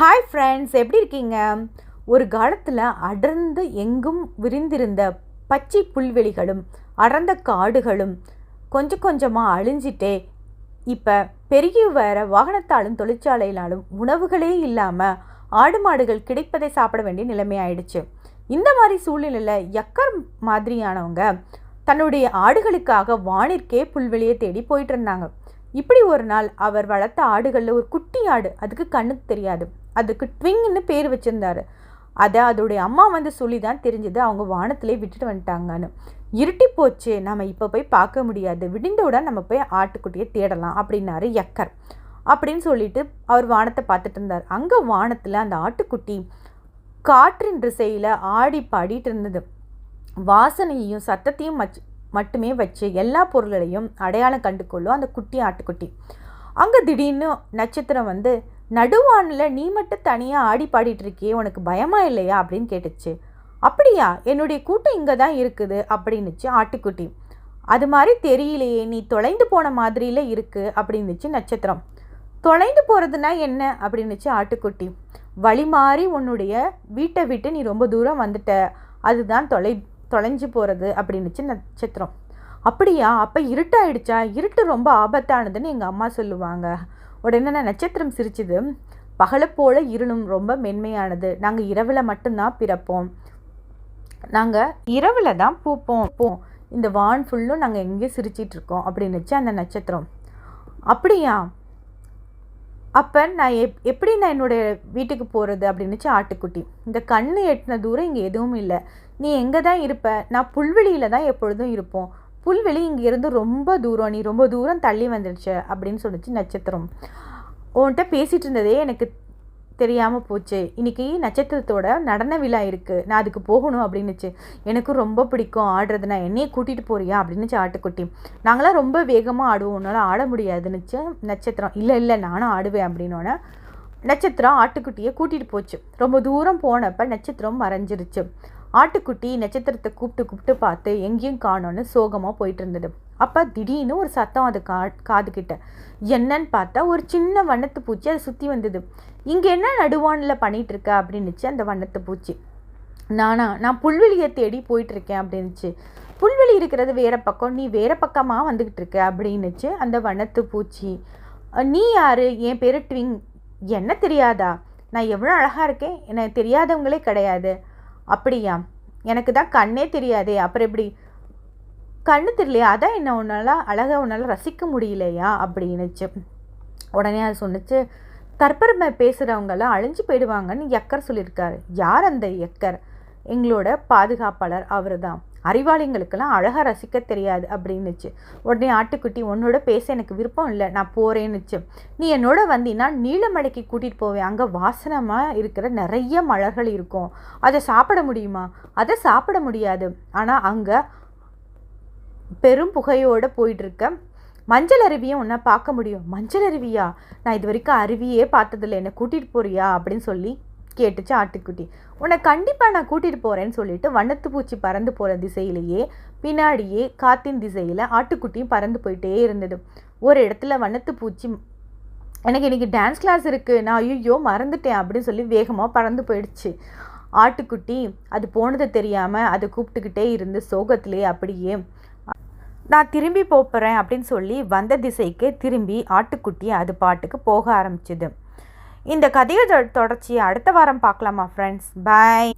Hi friends எப்படி இருக்கீங்க? ஒரு காலத்தில் அடர்ந்து எங்கும் விரிந்திருந்த பச்சை புல்வெளிகளும் அடர்ந்த காடுகளும் கொஞ்சம் கொஞ்சமாக அழிஞ்சிட்டே இப்போ பெருகி வர வாகனத்தாலும் தொழிற்சாலையினாலும் உணவுகளே இல்லாமல் ஆடு மாடுகள் கிடைப்பதை சாப்பிட வேண்டிய நிலைமை ஆயிடுச்சு. இந்த மாதிரி சூழ்நிலையில் யக்கர் மாதிரியானவங்க தன்னுடைய ஆடுகளுக்காக வானிற்கே புல்வெளியை தேடி போயிட்டு இருந்தாங்க. இப்படி ஒரு நாள் அவர் வளர்த்த ஆடுகளில் ஒரு குட்டி ஆடு அதுக்கு கண்ணுக்கு தெரியாது. அதுக்கு ட்விங்னு பேர் வச்சுருந்தாரு. அதை அதோடைய அம்மா வந்து சொல்லி தான் தெரிஞ்சது. அவங்க வானத்திலே விட்டுட்டு வந்துட்டாங்கன்னு. இருட்டி போச்சு நம்ம இப்போ போய் பார்க்க முடியாது. விடிந்தவுடன் நம்ம போய் ஆட்டுக்குட்டியை தேடலாம் அப்படின்னாரு எக்கர். அப்படின்னு சொல்லிட்டு அவர் வானத்தை பார்த்துட்டு இருந்தார். அங்கே வானத்தில் அந்த ஆட்டுக்குட்டி காற்றின் திசையில் ஆடி பாடிட்டு இருந்தது. வாசனையையும் சத்தத்தையும் மச் மட்டுமே வச்சு எல்லா பொருள்களையும் அடையாளம் கண்டு கொள்ளும் அந்த குட்டி ஆட்டுக்குட்டி. அங்கே திடீர்னு நட்சத்திரம் வந்து நடுவானில் நீ மட்டும் தனியாக ஆடி பாடிட்டு இருக்கியே உனக்கு பயமா இல்லையா? அப்படின்னு கேட்டுச்சு. அப்படியா? என்னுடைய கூட்டம் இங்கே தான் இருக்குது அப்படின்னுச்சு ஆட்டுக்குட்டி. அது மாதிரி தெரியலையே நீ தொலைந்து போன மாதிரியில் இருக்குது அப்படின்னுச்சு நட்சத்திரம். தொலைந்து போகிறதுனா என்ன? அப்படின்னுச்சு ஆட்டுக்குட்டி. வழி மாறி உன்னுடைய வீட்டை விட்டு நீ ரொம்ப தூரம் வந்துட்ட அதுதான் தொலை தொலைஞ்சு போகிறது அப்படின்னுச்சு நட்சத்திரம். அப்படியா? அப்போ இருட்டாயிடுச்சா? இருட்டு ரொம்ப ஆபத்தானதுன்னு எங்கள் அம்மா சொல்லுவாங்க. உடனே நான் நட்சத்திரம் சிரிச்சுது? பகலை போல இருளும் ரொம்ப மென்மையானது. நாங்கள் இரவில் மட்டும்தான் பிறப்போம். நாங்கள் இரவில் தான் பூப்போம். போம் இந்த வான் ஃபுல்லும் நாங்கள் எங்கேயும் சிரிச்சிட்டு இருக்கோம் அப்படின்னுச்சு அந்த நட்சத்திரம். அப்படியா? அப்போ நான் எப் எப்படி நான் என்னுடைய வீட்டுக்கு போகிறது அப்படின்னுச்சு ஆட்டுக்குட்டி. இந்த கண்ணு எட்டின தூரம் இங்கே எதுவும் இல்லை. நீ எங்கே தான் இருப்ப? நான் புல்வெளியில் தான் எப்பொழுதும் இருப்போம். புல்வெளி இங்கேருந்து ரொம்ப தூரம் நீ ரொம்ப தூரம் தள்ளி வந்துடுச்சு அப்படின்னு சொல்லிச்சு நட்சத்திரம். உன்கிட்ட பேசிகிட்டு இருந்ததே எனக்கு தெரியாமல் போச்சு. இன்றைக்கி நட்சத்திரத்தோட நடன விழா இருக்குது நான் அதுக்கு போகணும் அப்படின்னுச்சு. எனக்கு ரொம்ப பிடிக்கும். ஆடுறது நான் என்னையே கூட்டிகிட்டு போறியா அப்படின்னுச்சு ஆட்டுக்குட்டி. நாங்களாம் ரொம்ப வேகமாக ஆடுவோம். உன்னால் ஆட முடியாதுன்னுச்சு நட்சத்திரம். இல்லை இல்லை நானும் ஆடுவேன் அப்படின்னோடனே நட்சத்திரம் ஆட்டுக்குட்டியை கூட்டிகிட்டு போச்சு. ரொம்ப தூரம் போனப்போ நட்சத்திரம் மறைஞ்சிருச்சு. ஆட்டுக்குட்டி நட்சத்திரத்தை கூப்பிட்டு கூப்பிட்டு பார்த்து எங்கேயும் காணோன்னு சோகமாக போயிட்டு இருந்தது அப்போ திடீர்னு ஒரு சத்தம் அது கா காதுகிட்ட. என்னன்னு பார்த்தா ஒரு சின்ன வண்ணத்து பூச்சி அதை சுற்றி வந்தது. இங்கே என்ன நடுவானில் பண்ணிகிட்டு இருக்க அப்படின்னுச்சு அந்த வண்ணத்து பூச்சி. நானா நான் புல்வெளியை தேடி போயிட்டுருக்கேன் அப்படின்னுச்சு. புல்வெளி இருக்கிறது வேறு பக்கம் நீ வேறு பக்கமாக வந்துக்கிட்டு இருக்க அப்படின்னுச்சு அந்த வண்ணத்து பூச்சி. நீ யார்? என் பேர் ட்விங். என்ன தெரியாதா? நான் எவ்வளோ அழகாக இருக்கேன். எனக்கு தெரியாதவங்களே கிடையாது. அப்படியா? எனக்கு தான் கண்ணே தெரியாதே. அப்புறம் எப்படி? கண்ணு தெரியலையா? அதான் என்ன உன்னால் அழகாக உன்னால் ரசிக்க முடியலையா? அப்படின்னுச்சு. உடனே அது சொன்னிச்சு தற்பெருமை பேசுகிறவங்கெல்லாம் அழிஞ்சு போயிடுவாங்கன்னு எக்கர் சொல்லியிருக்காரு. யார் அந்த எக்கர்? எங்களோட பாதுகாப்பாளர் அவர் தான் அறிவாளிங்களுக்கெல்லாம் அழகாக ரசிக்க தெரியாது அப்படின்னுச்சு. உடனே ஆட்டுக்குட்டி உன்னோட பேச எனக்கு விருப்பம் இல்லை நான் போகிறேன்னுச்சு நீ என்னோட வந்தீங்கன்னா நீலமலைக்கு கூட்டிகிட்டு போவேன். அங்கே வாசனமாக இருக்கிற நிறைய மலர்கள் இருக்கும். அதை சாப்பிட முடியுமா? அதை சாப்பிட முடியாது. ஆனால் அங்கே பெரும் புகையோடு போயிட்டுருக்க. மஞ்சள் அருவியை ஒன்றா பார்க்க முடியும். மஞ்சள் அருவியா? நான் இது வரைக்கும் அருவியே பார்த்ததில்ல. என்னை கூட்டிகிட்டு போறியா? அப்படின்னு சொல்லி கேட்டுச்சு ஆட்டுக்குட்டி. உன்னை கண்டிப்பாக நான் கூட்டிகிட்டு போகிறேன்னு சொல்லிட்டு வண்ணத்து பூச்சி பறந்து போகிற திசையிலேயே பின்னாடியே காத்தின் திசையில் ஆட்டுக்குட்டியும் பறந்து போயிட்டே இருந்தது. ஒரு இடத்துல வண்ணத்து பூச்சி எனக்கு இன்றைக்கி டான்ஸ் கிளாஸ் இருக்குது நான் ஐயோ மறந்துட்டேன் அப்படின்னு சொல்லி வேகமாக பறந்து போயிடுச்சு. ஆட்டுக்குட்டி அது போனது தெரியாமல் அதை கூப்பிட்டுக்கிட்டே இருந்து சோகத்திலே அப்படியே நான் திரும்பி போகிறேன் அப்படின்னு சொல்லி வந்த திசைக்கு திரும்பி ஆட்டுக்குட்டி அது பாட்டுக்கு போக ஆரம்பிச்சுது. இந்த கதையை தொடர்ச்சியை அடுத்த வாரம் பார்க்கலாமா ஃப்ரெண்ட்ஸ் பாய்